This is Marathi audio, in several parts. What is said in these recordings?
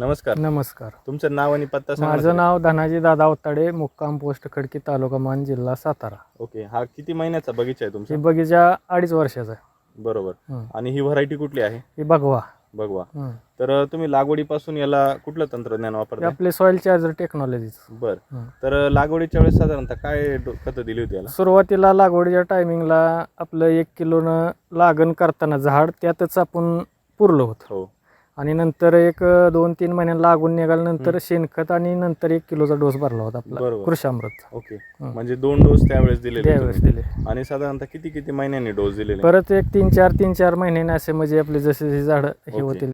नमस्कार. नमस्कार. तुमचं नाव आणि पत्ता सांगा माझं नाव धनाजी दादा अवताडे मुक्काम पोस्ट खडकी तालुका मान जिल्हा सातारा. ओके हा किती महिन्याचा बगीचा आहे ही तुमचा बगीचा अडीच वर्षाचा आहे. बरोबर. हं. आणि ही व्हरायटी कुठली आहे? ही बघवा बघवा हं. तर तुम्ही लागवडीपासून याला कुठलं तंत्रज्ञान हे वापरता आपले सॉइल चार्जर टेक्नॉलॉजीच बर. तर लागवडीच्या वेळेस साधारणतः काय खतं दिली होती याला? सुरुवातीला लागवडीच्या टायमिंगला आपलं एक किलोनं लागण करताना झाड त्यातच आपण पुरलं होतं. हो. आणि नंतर एक दोन तीन महिन्यांना लागून निघाल्यानंतर शेणखत आणि नंतर एक किलोचा डोस भरला होता आपला बरोबर. कृषामृत ओके. म्हणजे दोन डोस त्यावेळेस दिलेले त्यावेळेस. दिले. आणि साधारणतः किती किती महिन्यांनी डोस दिलेले? परत एक तीन चार तीन चार महिन्याने असे म्हणजे आपले जसे जसे झाड हे ओके. होतील.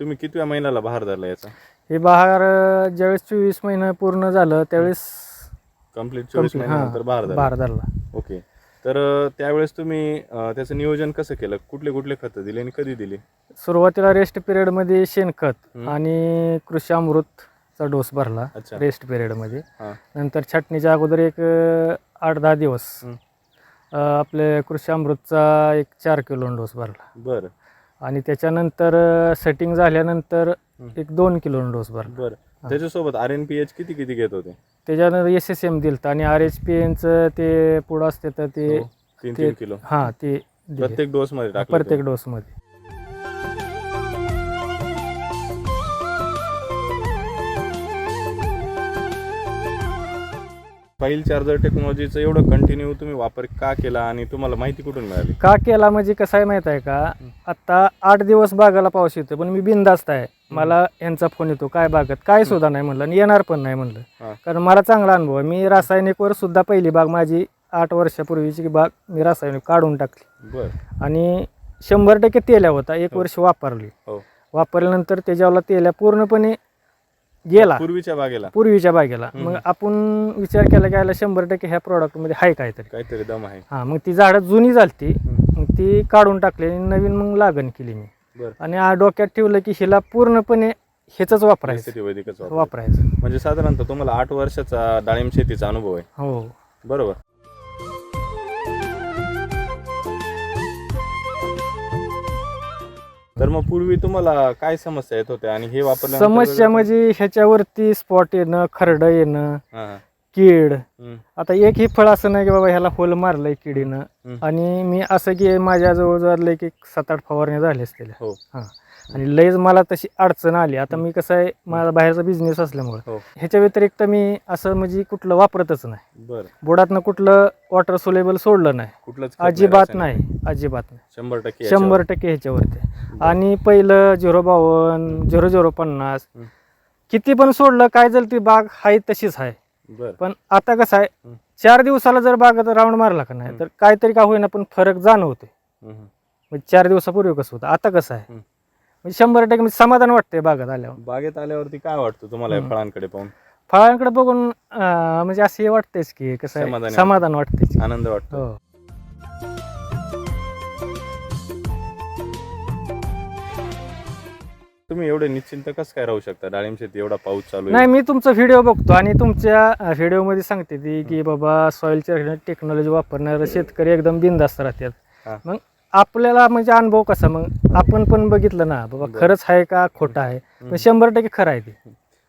तुम्ही कितव्या महिन्याला बहार धरला याचा? हे बहार अं, ज्यावेळेस चोवीस महिने पूर्ण झालं त्यावेळेस कंप्लीट चोवीस complete- महिन्यानंतर बहार धरला. बहार धरला. ओके. तर त्यावेळेस तुम्ही अं, त्याचं नियोजन कसं केलं? कुठले कुठले खतं दिले आणि कधी दिली? सुरुवातीला रेस्ट पिरियडमध्ये शेणखत हम्म. आणि कृषी अमृतचा डोस भरला अच्छा. रेस्ट पिरियडमध्ये हां. नंतर छाटणीच्या अगोदर एक अं, आठ दहा दिवस. अं, आपले कृषी अमृतचा एक चार किलो डोस भरला. बरं. आणि त्याच्यानंतर सेटिंग झाल्यानंतर. एक दोन किलो डोस भरला. बरं. त्याच्यासोबत आर एन पी एच किती किती घेत होते? त्याच्यानंतर एस एस एम दिलं आणि आर एच पी एनचं ते पुढं असते तर ते हो, तीन ते- तीन किलो हां ते दिले. प्रत्येक डोस मध्ये टाकलं प्रत्येक. डोसमध्ये फाईल चार्जर टेक्नॉलॉजीचं एवढं कंटिन्यू तुम्ही वापर का केला आणि तुम्हाला माहिती कुठून मिळाली? का केला म्हणजे कसं आहे माहीत आहे का? आता आठ दिवस बागाला पाऊस येतो पण मी बिंदास्त आहे. मला यांचा फोन येतो काय बागत? काय सुद्धा नाही म्हणलं आणि येणार पण नाही हा. म्हणलं कारण मला चांगला अनुभव आहे. मी रासायनिकवर सुद्धा पहिली बाग माझी आठ वर्षापूर्वीची बाग मी रासायनिक काढून टाकली. आणि शंभर टक्के तेल्या होता. एक वर्ष वापरली. हो. वापरल्यानंतर त्याच्यावर तेल्या पूर्णपणे गेला. पूर्वीच्या बागेला. पूर्वीच्या बागेला. मग आपण विचार केला की याला शंभर टक्के ह्या प्रोडक्टमध्ये आहे काहीतरी. काहीतरी दम आहे. हां मग ती झाडं जुनी झालती. मग ती काढून टाकली आणि नवीन मग लागण केली मी. बर. आणि डोक्यात ठेवलं की हिला पूर्णपणे ह्याच वापरायचं. वापरायचं. म्हणजे साधारणतः तुम्हाला आठ वर्षाचा डाळिंब शेतीचा अनुभव आहे. हो. बरोबर. तर मग पूर्वी तुम्हाला काय समस्या येत होत्या आणि हे वापरल्यानंतर समस्या म्हणजे ह्याच्यावरती स्पॉट येणं खरडं येणं. कीड. आता एक ही फळ असं नाही की बाबा ह्याला होल मारलंय किडीनं. आणि मी असं की माझ्या जवळजवळ एक सात आठ फवारण्या झाल्या हां. आणि लयच मला तशी अडचण आली. आता मी कसं आहे माझा बाहेरचा बिझनेस असल्यामुळे. हो. ह्याच्या व्यतिरिक्त मी असं म्हणजे कुठलं वापरतच नाही. बर. बुडातनं कुठलं वॉटर सोलेबल सोडलं नाही. कुठलंच खत नाही अजिबात रासायनिक. नाही. अजिबात नाही. शंभर टक्के शंभर टक्के ह्याच्यावरती. आणि पहिलं झिरो बावन्न झिरो झिरो पन्नास. किती पण सोडलं काय झालं ती बाग आहे तशीच आहे. बर. पण आता कसं आहे. चार दिवसाला जर बागात राऊंड मारला का नाही. तर काहीतरी का होईना पण फरक जाणवते हम्म, हम्म. म्हणजे चार दिवसापूर्वी कसं होतं? आता कसं आहे. म्हणजे शंभर टक्के म्हणजे समाधान वाटतंय बागात आल्यावर. बागेत आल्यावरती काय वाटतं तुम्हाला या हम्म. फळांकडे पाहून? फळांकडे बघून अं, म्हणजे असं हे वाटतेच की कसं आहे समाधानी समाधान वाटतेच आनंद वाटतो हो. तुम्ही एवढे निश्चिंत कसं काय राहू शकता? डाळिंब शेती एवढा पाऊस चालू आहे. नाही मी तुमचा व्हिडिओ बघतो आणि तुमच्या व्हिडिओमध्ये सांगते ती की बाबा सॉइल टेक्नॉलॉजी वापरणारे शेतकरी एकदम बिनधास्त हा. राहतात मग आपल्याला म्हणजे अनुभव कसा? मग आपण पण बघितलं ना बाबा. खरंच आहे का? खोटं आहे. पण शंभर टक्के खरं आहे ते.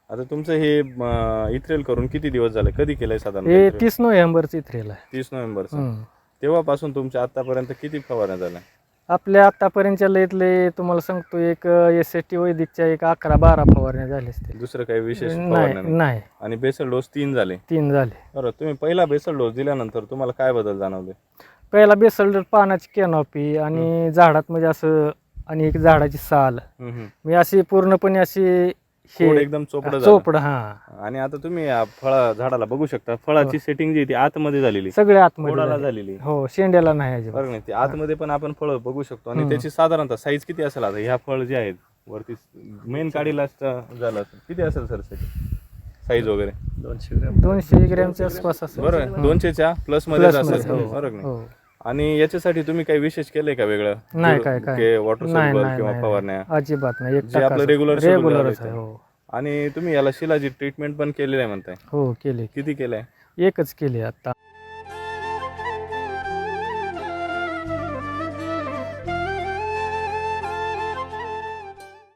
आता तुमचं हे अं, इथ्रेल करून किती दिवस झाले? कधी केलंय साधारण हे इथ्रेल? तीस नोव्हेंबरचं इथरेल आहे. तीस नोव्हेंबर हम्म. तेव्हापासून तुमच्या आतापर्यंत किती फवारण्या झाल्या? आपल्या आतापर्यंतच्या लयतले तुम्हाला सांगतो एक एस एस टी वैदिकच्या एक अकरा बारा फवारण्या झाल्या असतील. दुसरं काही विशेष फवारण्या नाही नाही. नाही. आणि बेसल डोस तीन झाले. तीन झाले. बरं तुम्ही पहिला बेसल डोस दिल्यानंतर तुम्हाला काय बदल जाणवले? पहिला बेसल पानाची कॅनॉपी आणि झाडात म्हणजे असं आणि एक झाडाची साल. मी अशी पूर्णपणे अशी खोड एकदम चोपडं चोपड हा. आणि आता तुम्ही फळा झाडाला बघू शकता. फळाची सेटिंग जी आहे ती आतमध्ये झालेली. सगळे आतमध्ये. झालेली. हो शेंड्याला नाही बरं नाही आतमध्ये पण आपण फळं बघू शकतो. आणि. त्याची साधारणतः साईज किती असेल आता? ह्या फळ जे आहेत वरती मेन काडीला झालं किती असेल सर साईज वगैरे. दोनशे ग्रॅम. दोनशे ग्रॅमच्या आसपास असेल. बरोबर दोनशेच्या प्लसमध्ये हो. बरोबर हो. आणि याच्यासाठी तुम्ही काही विशेष केलंय का वेगळं? नाही काय काय. वॉटर किंवा नाही, फवारण्या. नाही. अजिबात नाही. आपलं रेग्युलर रेग्युलर हो. आणि तुम्ही याला शिलाजी ट्रीटमेंट पण केलेलं आहे म्हणताय. हो केले. किती केलंय? एकच केली आता.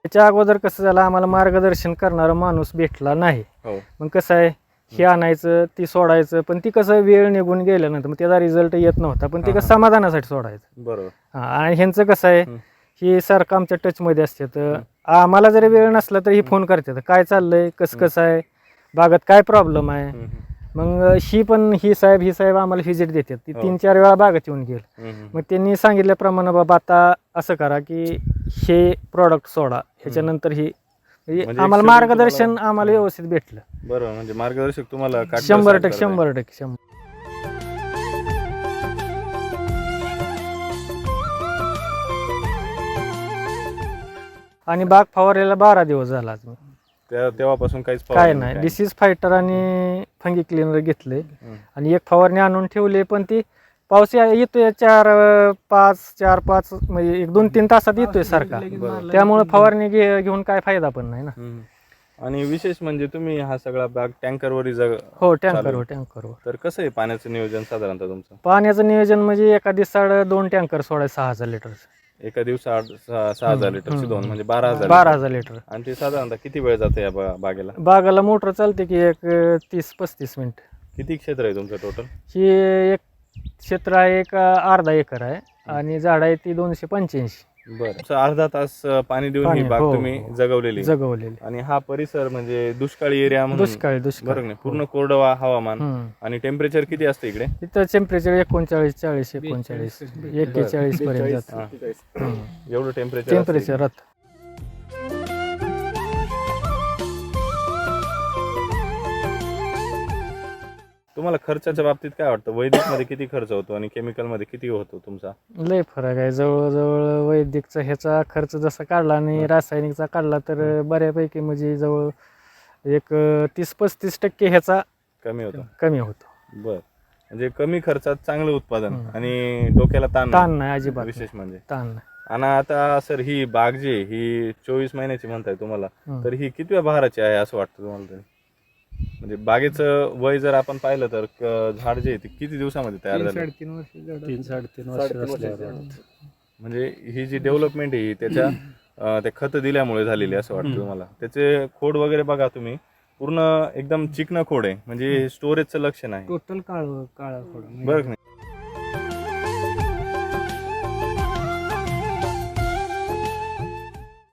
त्याच्या अगोदर कसं झालं? आम्हाला मार्गदर्शन करणारा माणूस भेटला नाही. हो. मग कसं आहे? हे आणायचं ती सोडायचं पण ती कसं वेळ निघून गेल्यानंतर मग त्याचा रिझल्ट येत नव्हता पण ते कसं. समाधानासाठी सोडायचं. बरोबर. हा आणि ह्यांचं कसं आहे? हं. सारखं आमच्या टचमध्ये असते तर आम्हाला जरी वेळ नसला तर ही फोन करतात काय चाललंय? कसं कसं आहे? बागात काय प्रॉब्लेम आहे? मग ही पण ही साहेब ही साहेब आम्हाला व्हिजिट देतात. ती हो. तीन चार वेळा बागात येऊन गेल. मग त्यांनी सांगितल्याप्रमाणे बाबा आता असं करा की हे प्रॉडक्ट सोडा. ह्याच्यानंतर ही म्हणजे म्हणजे आम्हाला actually मार्गदर्शन तुम्हाला- आम्हाला व्यवस्थित भेटलं बरोबर म्हणजे मार्गदर्शक तुम्हाला काटकसर शंभर करताय. टक्के शंभर टक्के शंभर आणि बाग फवारायला बारा दिवस झाला आज मी. त्या तेव्हापासून काहीच काय फवारणी नाही डिसीज फायटर आणि फंगी क्लिनर घेतले हम्म. आणि एक फवारणी आणून ठेवली पण ती पाऊस या- येतोय चार अं, पाच चार पाच म्हणजे एक दोन तीन तासात येतोय सारखा. त्यामुळे फवारणी घे- घेऊन काय फायदा पण नाही ना. हम्म. आणि विशेष म्हणजे तुम्ही हा सगळा बाग टँकरवर जग हो चालेल. टँकरवर टँकरवर तर कसं आहे पाण्याचं नियोजन साधारणतः तुमचं? पाण्याचं नियोजन म्हणजे एका दिवसाड दोन टँकर सोडायचं सहा हजार लिटर एका दिवसात सहा सहा हजार लिटरची हम्म. दोन म्हणजे बारा हजार बारा लिटर. हजार लिटर. आणि ते साधारणतः किती वेळ जातं या बा- बागेला? बागाला मोटर चालते की एक अं, तीस पस्तीस मिनिट. किती क्षेत्र आहे तुमचं टोटल ही एक क्षेत्र आहे एक अर्धा एकर आहे आणि झाड आहे ती दोनशे पंच्याऐंशी. बरं. अर्धा तास अं, पाणी देऊन ही पाणी, बाग हो, तुम्ही हो. जगवलेली. जगवलेली. आणि हा परिसर म्हणजे दुष्काळी एरिया म्हणून. दुष्काळी दुष्काळ. बरोबर नाही. पूर्ण कोरडवा हवामान. हम्म. आणि टेम्परेचर किती असतं इकडे? इथं टेम्परेचर एकोणचाळीस चाळीस एकोणचाळीस एक्केचाळीस पर्यंत जातं. हा. एवढं टेम्परेचर टेम्परेचर राहतं तुम्हाला खर्चाच्या बाबतीत काय वाटतं? वैदिकमध्ये किती खर्च होतो आणि केमिकलमध्ये किती होतो तुमचा? लय फरक आहे. जवळजवळ वैदिकचा ह्याचा खर्च जसा काढला आणि रासायनिकचा काढला तर बऱ्यापैकी म्हणजे जवळ एक तीस पस्तीस टक्के ह्याचा कमी होतो. कमी होतो. बर. म्हणजे कमी खर्चात चांगलं उत्पादन. आणि डोक्याला ताण ताण नाही. अजिबात. विशेष म्हणजे. ताण नाही. आणि आता सर ही बाग जी ही चोवीस महिन्याची म्हणताय तुम्हाला. तर ही कितव्या बहाराची आहे असं वाटतं तुम्हाला तरी? म्हणजे बागेचं वय जर आपण पाहिलं तर क- झाड जे आहे ते किती दिवसामध्ये तयार झालं? तीन साडेतीन वर्ष असल्यावर. म्हणजे ही जी डेव्हलपमेंट आहे त्याच्या अं, ते खत दिल्यामुळे झालेली आहे असं वाटतं तुम्हाला. त्याचे खोड वगैरे बघा तुम्ही. पूर्ण एकदम चिकन खोड आहे. म्हणजे स्टोरेजचं लक्षण आहे. टोटल काळ काळा थोडा बरं का नाही?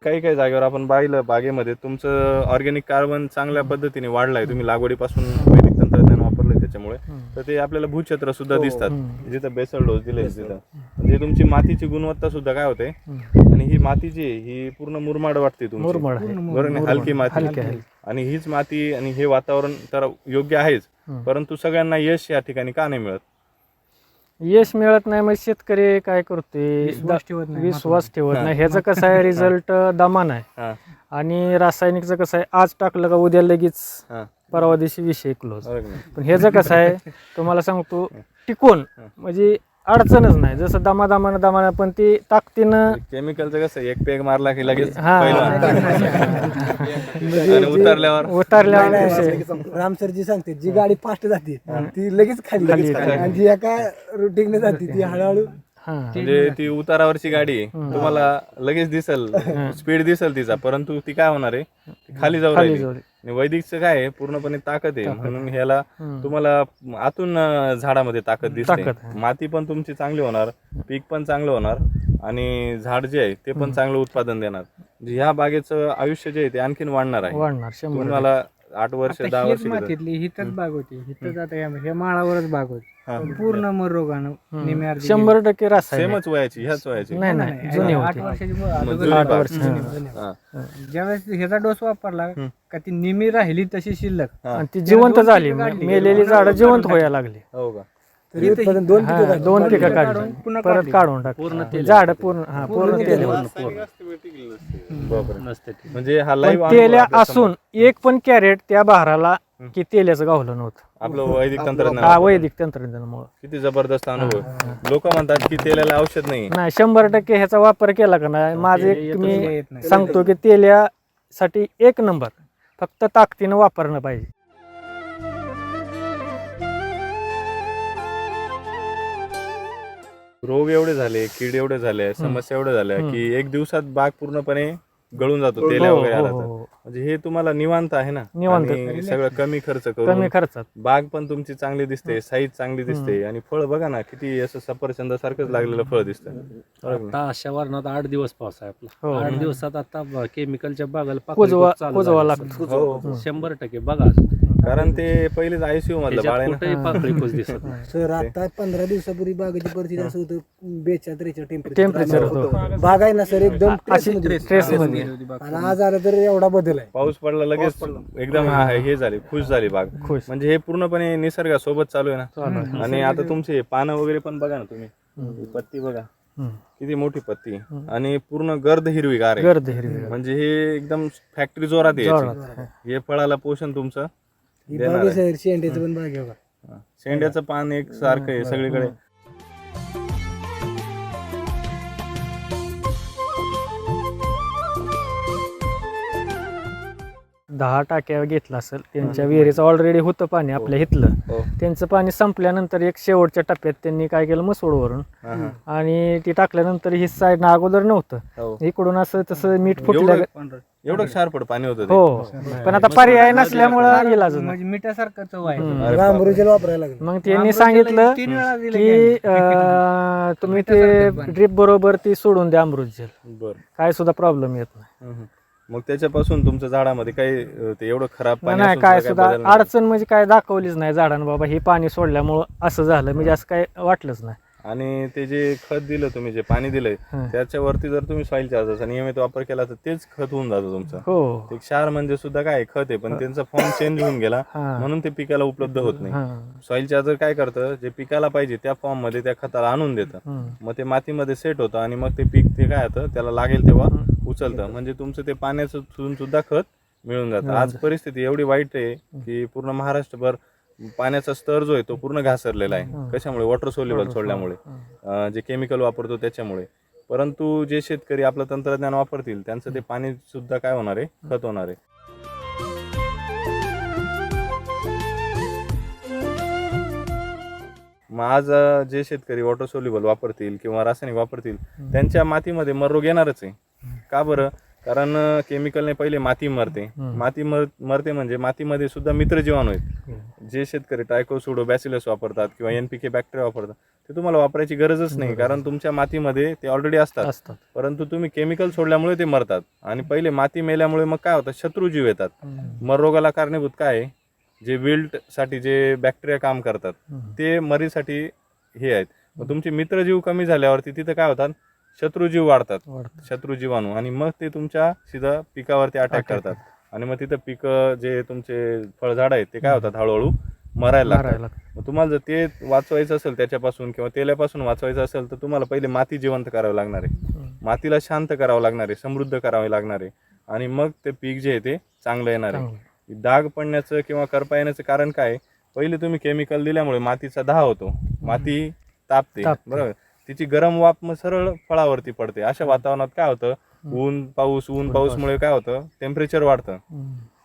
काही काही जागेवर आपण पाहिलं बागेमध्ये तुमचं ऑर्गॅनिक कार्बन चांगल्या पद्धतीने वाढलाय. तुम्ही लागवडीपासून वैदिक तंत्रज्ञान वापरलंय त्याच्यामुळे. तर ते आपल्याला भूछत्र सुद्धा दिसतात. हम्म. जिथं बेसल डोस दिले तिथं. म्हणजे तुमची मातीची गुणवत्ता सुद्धा काय होते. आणि ही माती जी आहे, ही पूर्ण मुरमाड वाटते तुमची. मुरमाड आहे. बरोबर नाही? हलकी माती. हलकी आहे. आणि हीच माती आणि हे वातावरण तर योग्य आहेच. परंतु सगळ्यांना यश या ठिकाणी का नाही मिळत? यश मिळत नाही मग शेतकरी काय करतोय? विश्वास ठेवत नाही विश्वास ठेवत. नाही. ह्याचं कसं आहे रिझल्ट दमान आहे. आणि रासायनिकचं कसं आहे आज टाकलं का उद्या लगेच परवा दिवशी विषय क्लोज? पण ह्याचं कसं आहे तुम्हाला सांगतो टिकून म्हणजे अडचणच नाही जसं दमादमानं दमानं पण ती ताकदीनं केमिकलचं कसं एक पेग मारला की लगेच हा. पहिलं. आणि उतरल्यावर उतरल्यावर रामसरजी सांगते जी गाडी फास्ट जाते ती लगेच खाली खाली लगेच येते. आणि जी एका रुटीनने जाते ती हळूहळू म्हणजे ती उतारावरची गाडी आहे. तुम्हाला लगेच दिसल. स्पीड दिसल तिचा. परंतु ती काय होणार आहे? खाली जाऊ राहिली. आणि वैदिकचं काय आहे? पूर्णपणे ताकद आहे. म्हणून ह्याला. तुम्हाला आतून झाडामध्ये ताकद दिसते. माती पण तुमची चांगली होणार. पीक पण चांगलं होणार. आणि झाड जे आहे ते पण चांगलं उत्पादन देणार. म्हणजे ह्या बागेचं आयुष्य जे आहे ते आणखीन वाढणार आहे. तुम्हाला आठ वर्ष दहा वर्ष. मातीतली हिथच बाग होती. हिथच आता या- हे माळावरच बाग हा. होती पूर्ण मर रोगानं अर्धी शंभर टक्के रासायनिक. सेमच वयाची ह्याच वयाची. नाही. नाही जुनी आठ होती. वर्षाची मुलं मग अगोदर जुनी आठ बाग. वर्ष हा. ज्यावेळेस ह्याचा डोस वापरला का ती निमी राहिली तशी शिल्लक. आणि ती जिवंत झाली. मेलेली झाडं जिवंत व्हायला लागली. हो का? तरी उत्पादन दोन हा, पिकं दोन पिकं काढून काढली पुन्हा परत. काढून टाक झाड पूर्ण हा पूर्ण तेल बापरे. म्हणजे हा पण लाईव्ह तेल्या असून एक पण कॅरेट त्या बहाराला की तेल्याचं गावलं नव्हतं. आपलं वैदिक तंत्रज्ञान हा वापरलं. वैदिक तंत्रज्ञानामुळे. किती जबरदस्त अनुभव. आहे. लोक म्हणतात की तेलाला औषध नाही. नाही शंभर टक्के ह्याचा वापर केला का नाही? माझं एक मी येत नाही. सांगतो की तेल्यासाठी एक नंबर. फक्त ताकदीनं वापरणं पाहिजे. रोग एवढे झाले कीड एवढे झाले समस्या एवढ्या झाल्या की एक दिवसात बाग पूर्णपणे गळून जातो तेल्या हो, वगैरे हो, आला तर. हो. म्हणजे हे तुम्हाला निवांत आहे ना? निवांत. सगळं कमी खर्च कमी करून खर्चात. बाग पण तुमची चांगली दिसते साईज चांगली दिसते आणि फळ बघा ना किती असं सफरचंद सारखंच लागलेलं फळ दिसतं. अशा वरणात आठ दिवस पाऊस आहे हो. आपला आठ दिवसात आता केमिकलच्या बागाला. हो. शंभर टक्के. बघा कारण ते पहिलेच आयसीयू मधलं बाळ आहे त्याच्यात ना. कुठेही पाकळी कुज दिसत नाही. सर आता पंधरा दिवसापूर्वी बागेची परिस्थिती असं होतं बेचाळीस त्रेचाळीस Temperature टेम्परेचर बाग आहे ना सर एकदम अशी stress मध्ये. स्ट्रेस मध्ये. आणि आज आला तर एवढा बदल आहे. पाऊस पडला लगेच एकदम हा- हे झाली खुश झाली बाग. खुश. म्हणजे हे पूर्णपणे निसर्गासोबत चालू आहे ना. आणि आता तुमचे हे पानं वगैरे पण बघा ना तुम्ही. ही पत्ती बघा. हम्म. किती मोठी पत्ती. आणि पूर्ण गर्द हिरवीगार आहे. गर्द हिरवी म्हणजे हे एकदम फॅक्टरी जोरात. जोरात. हे फळाला पोषण तुमचं. ही देणार बाग आहे आहे. सर शेंड्याचं पण बाग आहे बघा. हा. शेंड्याचं पान एक सारखं आहे सगळीकडे दहा टाक्या घेतला असेल. त्यांच्या विहिरीचं ऑलरेडी होतं पाणी आपल्या इथलं. हो. त्यांचं पाणी संपल्यानंतर एक शेवटच्या टप्प्यात त्यांनी काय केलं मसोडवरून हा, हा. आणि ती टाकल्यानंतर ही साईड अगोदर नव्हतं. हो. इकडून असं तसं मीठ फुटलं. एवढं क्षारपड पाणी होतं. हो. पण आता पर्याय नसल्यामुळं इलाज. म्हणजे मिठासारखं चव आहे. वापरायला लागलं. मग त्यांनी सांगितलं तीन वेळा दिलं की तुम्ही ते ड्रीप बरोबर ती सोडून द्या अमृत जेल बर. काय सुद्धा प्रॉब्लेम येत नाही. मग त्याच्यापासून तुमच्या झाडामध्ये काही अं, ते एवढं खराब पाणी नाही असून काय सुद्धा सुद्धा बदल नाही? अडचण म्हणजे काय दाखवलीच नाही झाडानं बाबा हे पाणी सोडल्यामुळं असं झालं म्हणजे असं काय वाटलंच नाही आणि ते जे खत दिलं तुम्ही जे पाणी दिलंय हं. त्याच्यावरती जर तुम्ही सॉइल चार्जरचा नियमित वापर केला तर तेच खत होऊन जातं तुमचं हो ते क्षार म्हणजे सुद्धा काय खत आहे पण त्यांचा फॉर्म चेंज होऊन गेला हा. म्हणून ते पिकाला उपलब्ध होत नाही हा. सॉइल चार्जर काय करतं जे पिकाला पाहिजे त्या फॉर्ममध्ये त्या खताला आणून देतं हम्म. मग ते मातीमध्ये सेट होतं आणि मग ते पीक ते काय होतं त्याला लागेल तेव्हा उचलतं. म्हणजे तुमचं ते पाण्याचं सुद्धा खत मिळून जातं. आज परिस्थिती एवढी वाईट आहे की पूर्ण महाराष्ट्रभर पाण्याचा स्तर जो आहे तो पूर्ण घासरलेला आहे. कशामुळे? वॉटर सोल्युबल सोडल्यामुळे. जे केमिकल वापरतो त्याच्यामुळे. परंतु जे शेतकरी आपलं तंत्रज्ञान वापरतील त्यांचं ते पाणी सुद्धा काय होणार आहे? खत होणार आहे. मग आज जे शेतकरी वॉटर सोल्युबल वापरतील किंवा रासायनिक वापरतील त्यांच्या मातीमध्ये मर रोग येणारच आहे. का बरं? कारण केमिकलने पहिले माती मरते. माती मर मरते म्हणजे मातीमध्ये सुद्धा मित्र जीवाणू आहेत. जे शेतकरी ट्रायकोसुडो बॅसिलस वापरतात किंवा एन पी के बॅक्टेरिया वापरतात ते तुम्हाला वापरायची गरजच नाही. कारण तुमच्या मातीमध्ये ते ऑलरेडी असतात. परंतु तुम्ही केमिकल सोडल्यामुळे ते मरतात. आणि पहिले माती मेल्यामुळे मग काय होतं? शत्रुजीव येतात. मर रोगाला कारणीभूत काय आहे? जे विल्टसाठी जे बॅक्टेरिया काम करतात ते मरीसाठी हे आहेत. मग तुमचे मित्रजीव कमी झाल्यावरती तिथं काय होतात? शत्रुजीव वाढतात. वाढतात. शत्रुजीवाणू. आणि मग ते तुमच्या सीधा पिकावरती अटॅक करतात. आणि मग तिथं पिकं जे तुमचे फळझाड आहेत ते काय होतात? हळूहळू मरायला मग तुम्हाला जर ते वाचवायचं असेल त्याच्यापासून किंवा तेल्यापासून वाचवायचं असेल तर तुम्हाला पहिले माती जिवंत करावी लागणार आहे. मातीला शांत करावं लागणार आहे समृद्ध करावे लागणार आहे. आणि मग ते पीक जे आहे ते चांगलं येणार आहे. चांगलं. डाग पडण्याचं किंवा करपा येण्याचं कारण काय आहे? पहिले तुम्ही केमिकल दिल्यामुळे मातीचा दाह होतो. माती तापते. तापते. बरोबर? तिची गरम वाफ मग सरळ फळावरती पडते. अशा वातावरणात काय होतं? ऊन पाऊस ऊन पाऊसमुळे काय होतं? टेम्परेचर वाढतं.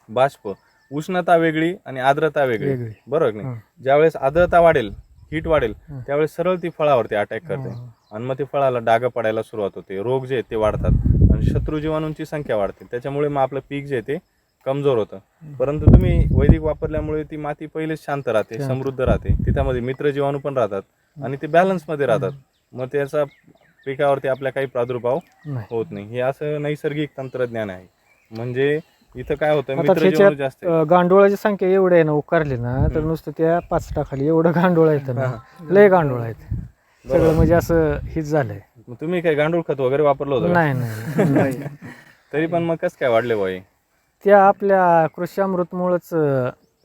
बाष्प. उष्णता वेगळी आणि आर्द्रता वेगळी. बरोबर की नाही. ज्यावेळेस आर्द्रता वाढेल हीट वाढेल. त्यावेळेस सरळ ती फळावरती अटॅक करते. आणि मग ते फळाला डाग पडायला सुरुवात होते. रोग जे आहेत ते वाढतात. आणि शत्रुजीवाणूंची संख्या वाढते. त्याच्यामुळे मग आपलं पीक जे आहे ते कमजोर होतं. परंतु तुम्ही वैदिक वापरल्यामुळे ती माती पहिलेच शांत राहते. समृद्ध राहते. त्यामध्ये मित्र जीवाणू पण राहतात. आणि ते बॅलन्समध्ये राहतात. मग त्याचा पिकावरती आपल्या काही प्रादुर्भाव नाही. होत नाही. हे असं नैसर्गिक तंत्रज्ञान आहे. म्हणजे इथं काय होतं? आता मित्र जीवाणू त्याच्यात जास्त आहे. अं, गांडोळाची संख्या एवढी आहे ना उकारली ना तर नुसतं त्या पाच टाखाली एवढं गांडोळ आहेत ना. लय गांडोळ आहेत सगळं म्हणजे असं हिच झालंय. मग तुम्ही काय गांडूळ खत वगैरे वापरलं होतं का? नाही नाही तरी पण मग कसं काय वाढले बाई त्या आपल्या कृषी अमृतमुळेच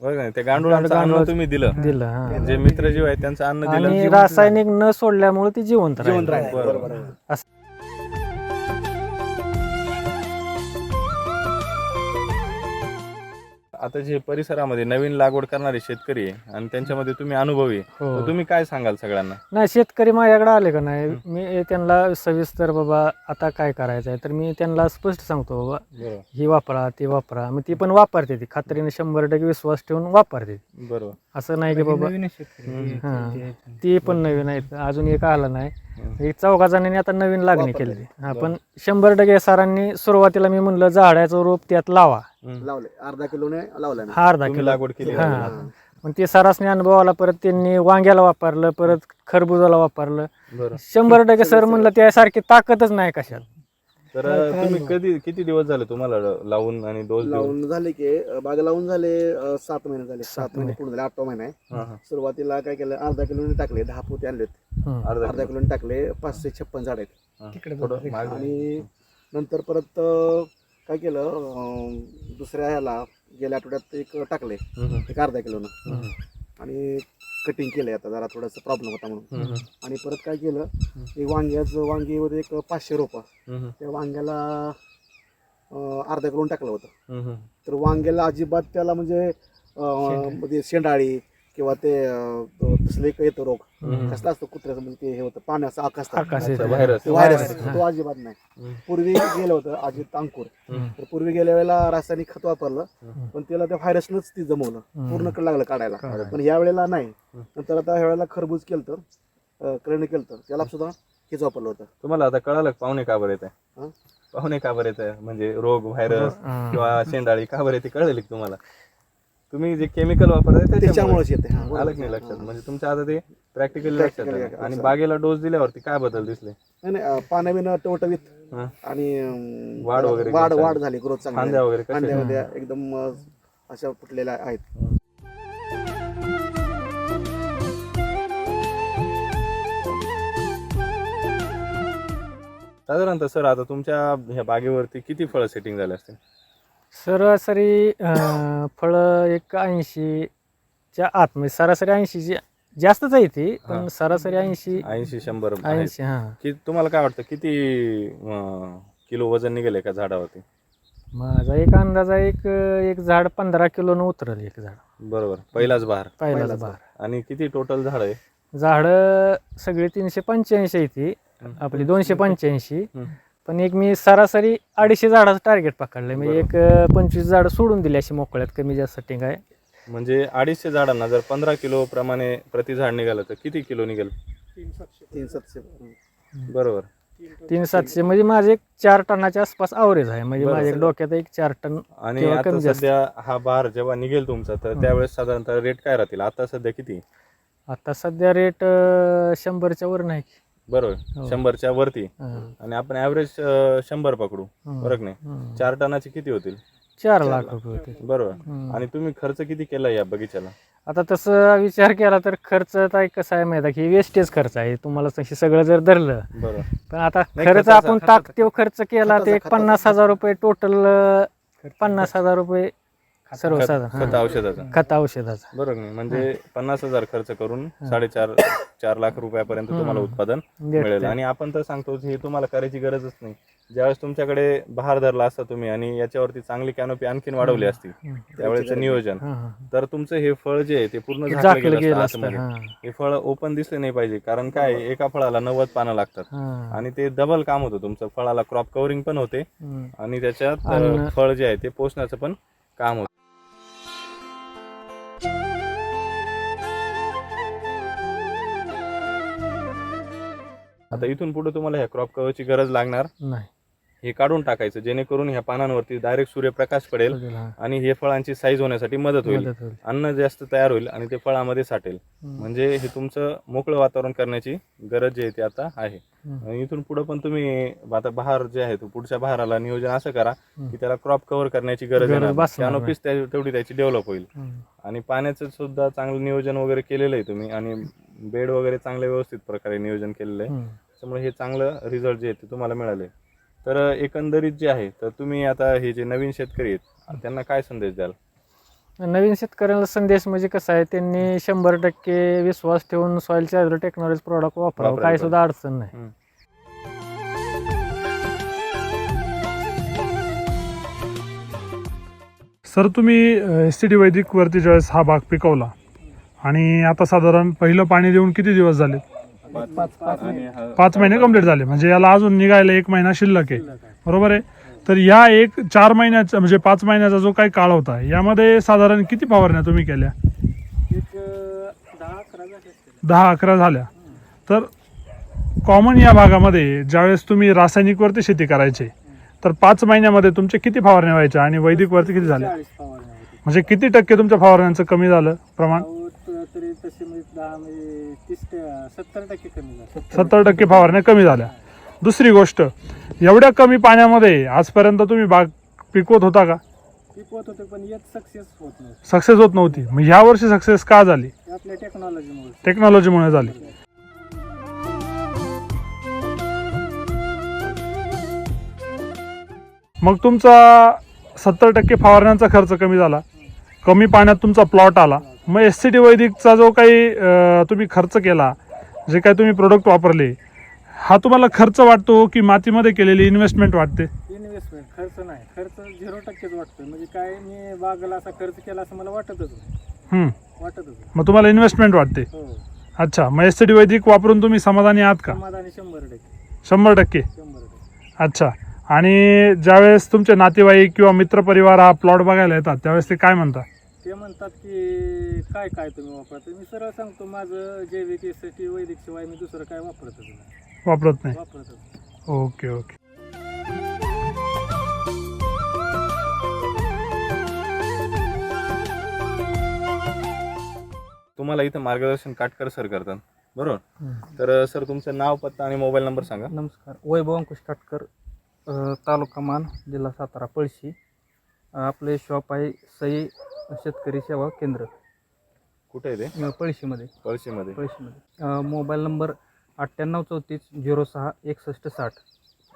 अं, बरं का नाही? ते गांडुळांचं अन्न तुम्ही दिलं दिलं हा. जे मित्रजीव आहेत त्यांचं अन्न दिलं आणि रासायनिक न सोडल्यामुळे ती जिवंत राहिली. बरोबर. बरोबर. असं- आता जे परिसरामध्ये नवीन लागवड करणारे शेतकरी आहे आणि त्यांच्यामध्ये तुम्ही अनुभवी आहे. हो. तर तुम्ही काय सांगाल सगळ्यांना नाही शेतकरी माझ्याकडे आले का नाही मी त्यांना सविस्तर बाबा आता काय करायचं आहे तर मी त्यांना स्पष्ट सांगतो बाबा बरोबर ही वापरा ती वापरा मग ती पण वापरते ती खात्रीने शंभर टक्के विश्वास ठेवून वापरते ती. बरोबर असं नाही की बाबा नवीनच शेतकरी हा. ते- ते- ती पण नवीन आहेत अजून एक आला नाही एक चौघा जणांनी आता नवीन लागणी वापरलेली. केलेली. हा पण शंभर टक्के सरांनी सुरुवातीला मी म्हणलं झाडाचं रोप त्यात लावा. लावले अर्धा किलोने लावला. हा अर्धा तुम्ही किलो. लागवड केली. हा. मग ते सरासनी अनुभव आला परत त्यांनी वांग्याला वापरलं परत खरबुजाला वापरलं. बरं. शंभर टक्के सर. म्हणलं त्यासारखी ताकदच नाही कशात. तर तुम्ही कधी किती दिवस झाले तुम्हाला लावून आणि डोस देऊन लावून झाले की बाग लावून झाले अं, सात महिने झाले सात महिने पूर्ण झाले आठवा महिना आहे हा, हा. सुरुवातीला काय केलं अर्धा किलोने टाकले दहा पोते आणले होते. हम्म. अर्धा अर्धा किलो. किलोने टाकले पाचशे छप्पन झाड आहेत हा. तिकडे थोडं बघा. मागे. आणि नंतर परत अं, काय केलं अं, दुसऱ्या ह्याला गेल्या आठवड्यात एक टाकले हम्म, एक अर्धा किलोनं हम्म, आणि कटिंग केलंय आता जरा थोडासा प्रॉब्लेम होता म्हणून. आणि परत काय केलं एक वांग्याचं वांगीवर एक पाचशे रोपं. त्या वांग्याला अं, अर्धा किलोन टाकलं होतं. तर वांग्याला अजिबात त्याला म्हणजे अं, म्हणजे शेंडाळी किंवा ते तसलं एक येतो रोग. कसला असतो कुत्र्याचं म्हणजे ते हे होतं पाण्याचा आकाश. व्हायरस तो अजिबात नाही. पूर्वी गेलं होतं अजित अंकुर हम्म. तर पूर्वी गेल्या वेळेला रासायनिक खत वापरलं. पण त्याला त्या व्हायरसनंच ती जमवलं. पूर्ण लागलं काढायला. पण या वेळेला नाही. नंतर आता ह्या वेळेला खरबूज केलं तर केलं तर त्याला सुद्धा हेच वापरलं होतं तुम्हाला आता कळालं पाहुणे का बरं येत हा? पाहुणे का बरं येत म्हणजे रोग व्हायरस. किंवा शेंडाळी का बरं येते कळलं तुम्हाला तुम्ही जे केमिकल वापरताय त्याच्यामुळे त्याच्यामुळेच येते हा, बरोबर. आलं की नाही लक्षात हा. म्हणजे तुमच्या आता ते प्रॅक्टिकली लक्षात Practically आलं. आणि. बागेला डोस दिल्यावरती काय बदल दिसले नाही नाही अं, टवटवीत हा? आणि अं, वाढ वगैरे वाढ वाढ झाली? ग्रोथ चांगली फांद्या. वगैरे कशा एकदम अं, अशा फुटलेल्या आहेत साधारणतः सर आता तुमच्या ह्या बागेवरती किती फळं सेटिंग झाले असतील सरासरी अं, फळं एक ऐंशीच्या आत म्हणजे सरासरी ऐंशीची जास्तच आहे ती हा. पण सरासरी ऐंशी ऐंशी शंभर आहेत. ऐंशी हा. की तुम्हाला काय वाटतं किती अं, किलो वजन निघेल एका झाडावरती? माझा एक अंदाजा एक एक झाड पंधरा किलोनं उतरल एक झाड. बरोबर. पहिलाच बहार. पहिलाच बार आणि किती टोटल झाड आहे? झाडं सगळी तीनशे पंच्याऐंशी आहे ती. आपली दोनशे पंच्याऐंशी. पण एक मी सरासरी अडीचशे झाडाचं टार्गेट पकडलंय. म्हणजे एक पंचवीस झाड सोडून दिली अशी मोकळ्यात कमी जास्त सेटिंग आहे. म्हणजे अडीचशे झाडांना जर पंधरा किलो प्रमाणे प्रति झाड निघालं तर किती किलो निघेल? तीन सातशे. बरोबर. तीन सातशे. म्हणजे माझे एक चार टनाच्या आसपास अवरेज आहे. म्हणजे. माझ्या डोक्यात एक चार टन आणि आता. सध्या हा बार जेव्हा निघेल तुमचा तर. त्यावेळेस साधारणतः रेट काय राहतील? आता सध्या किती? आता सध्या रेट शंभरच्या वर नाही बरोबर. हो. शंभरच्या वरती. आणि आपण ऍव्हरेज शंभर पकडू. बरोबर नाही. चार टनाचे किती होतील? चार लाख रुपये होते बरोबर. हं. आणि तुम्ही खर्च किती केला या बगीच्याला? आता तसं विचार केला तर खर्च काय कसं आहे माहिती आहे की? वेस्टेज खर्च आहे. तुम्हाला तशी सगळं जर धरलं बरोबर. पण आता खर्च आपण ताकतेव खर्च केला ते एक पन्नास हजार रुपये टोटल पन्नास हजार रुपये सर्वसाधारण खत. औषधाचा खत औषधाचा बरोबर नाही म्हणजे पन्नास हजार खर्च करून साडेचार चार लाख रुपयापर्यंत तुम्हाला उत्पादन मिळेल. आणि आपण तर सांगतो हे तुम्हाला करायची गरजच नाही ज्यावेळेस तुमच्याकडे बहार धरला असता तुम्ही आणि याच्यावरती चांगली कॅनोपी आणखीन वाढवली असती. त्यावेळेचं नियोजन हां, हां. तर तुमचं हे फळ जे आहे ते पूर्ण झाकलं झाकलं गेलं गेलं असतं असतं आतमध्ये. हां. हे फळ ओपन दिसले नाही पाहिजे कारण काय आहे, एका फळाला नव्वद पानं लागतात हां. आणि ते डबल काम होतं तुमचं फळाला क्रॉप कव्हरिंग पण होते. आणि त्याच्यात अं, फळ जे आहे ते पोचण्याचं पण काम आता इथून पुढे तुम्हाला ह्या क्रॉप कव्हरची गरज लागणार. नाही. हे काढून टाकायचं जेणेकरून ह्या पानांवरती डायरेक्ट सूर्यप्रकाश पडेल. आणि हे फळांची साईज होण्यासाठी मदत होईल. अन्न जास्त तयार होईल आणि ते फळामध्ये साठेल. म्हणजे हे तुमचं मोकळं वातावरण करण्याची गरज जी आहे ती आता आहे इथून पुढे पण तुम्ही आता बहार जे आहे तो पुढच्या बहाराला नियोजन असं करा. की त्याला क्रॉप कव्हर करण्याची गरज त्या- तेवढी त्याची डेव्हलप होईल. आणि पाण्याचं सुद्धा चांगलं नियोजन वगैरे केलेलं आहे तुम्ही आणि बेड वगैरे चांगले व्यवस्थित प्रकारे नियोजन केलेलं आहे. त्यामुळे हे चांगलं रिझल्ट जे आहे ते तुम्हाला मिळाले तर एकंदरीत जे आहे तर तुम्ही आता हे जे नवीन शेतकरी आहेत त्यांना काय संदेश द्याल नवीन शेतकऱ्याला संदेश म्हणजे कसं आहे त्यांनी शंभर टक्के विश्वास ठेवून सॉइल चार्जर टेक्नॉलॉजी प्रॉडक्ट वापरावं पाहिजे. सुद्धा अडचण नाही हं. सर तुम्ही एस टी डी वैदिकवरती ज्यावेळेस हा भाग पिकवला आणि आता साधारण पहिलं पाणी देऊन किती दिवस झाले पाच महिने. कंप्लीट झाले. म्हणजे याला अजून निघायला एक महिना शिल्लक आहे. बरोबर आहे? तर या एक चार महिन्याचा म्हणजे पाच महिन्याचा जो काही काळ होता यामध्ये साधारण किती फवारण्या तुम्ही केल्या? दहा अकरा झाल्या. तर कॉमन या भागामध्ये ज्यावेळेस तुम्ही रासायनिकवरती शेती करायचे तर पाच महिन्यामध्ये तुमचे किती फवारण्या व्हायच्या आणि वैदिकवरती किती झाले? चाळीस फवारण्या होती. म्हणजे किती टक्के तुमच्या फवारण्यांचं कमी झालं प्रमाण? तरी तसे म्हणजे दहा म्हणजे तीस ट- सत्तर टक्के कमी झालं. सत्तर टक्के फवारण्या कमी झाल्या. दुसरी गोष्ट एवढ्या कमी पाण्यामध्ये आजपर्यंत तुम्ही बाग पिकवत होता का? पिकवत होते पण येत सक्सेस होत सक्सेस होत नव्हती. मग ह्या वर्षी सक्सेस का झाली? आपल्या टेक्नॉलॉजीमुळे टेक्नॉलॉजीमुळे झाली. मग तुमचा सत्तर टक्के फवारण्यांचा खर्च कमी झाला. कमी पाण्यात तुमचा प्लॉट आला. मग एस सी टी वैदिकचा जो काही तुम्ही खर्च केला जे काही तुम्ही प्रोडक्ट वापरले हा तुम्हाला खर्च वाटतो की मातीमध्ये केलेली इन्व्हेस्टमेंट वाटते? इन्व्हेस्टमेंट खर्च नाही. खर्च झिरो टक्केच वाटतोय. म्हणजे काय मी बागला असा खर्च केला असं मला वाटतच नाही. वाटतच नाही. मग तुम्हाला इन्व्हेस्टमेंट वाटते. हो. अच्छा मग एस सी टी वैदिक वापरून तुम्ही समाधानी आहात का? समाधानी शंभर टक्के. शंभर टक्के? शंभर टक्के. अच्छा. आणि ज्यावेळेस तुमचे नातेवाईक किंवा मित्रपरिवार हा प्लॉट बघायला येतात त्यावेळेस ते काय म्हणतात? ते म्हणतात की काय काय तुम्ही वापरता? मी सरळ सांगतो माझं जैविक एस वैदिक शिवाय मी दुसरं काय वापरतच नाही. वापरत नाही? वापरतच नाही. Okay okay. तुम्हाला इथं मार्गदर्शन काटकर सर करतात. बरोबर? तर सर तुमचं नाव पत्ता आणि मोबाईल नंबर सांगा. नमस्कार. वैभव अंकुश काटकर अ, तालुका मान जिल्हा सातारा पळशी. अ, आपले शॉप आहे सई शेतकरी सेवा केंद्र. कुठे आहे ते? अ, पळशीमध्ये. पळशीमध्ये. पळशीमध्ये. अ, मोबाईल नंबर अठ्ठ्याण्णव चौतीस झिरो सहा एकसष्ट साठ.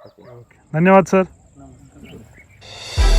ओके. धन्यवाद सर. नमस्कार.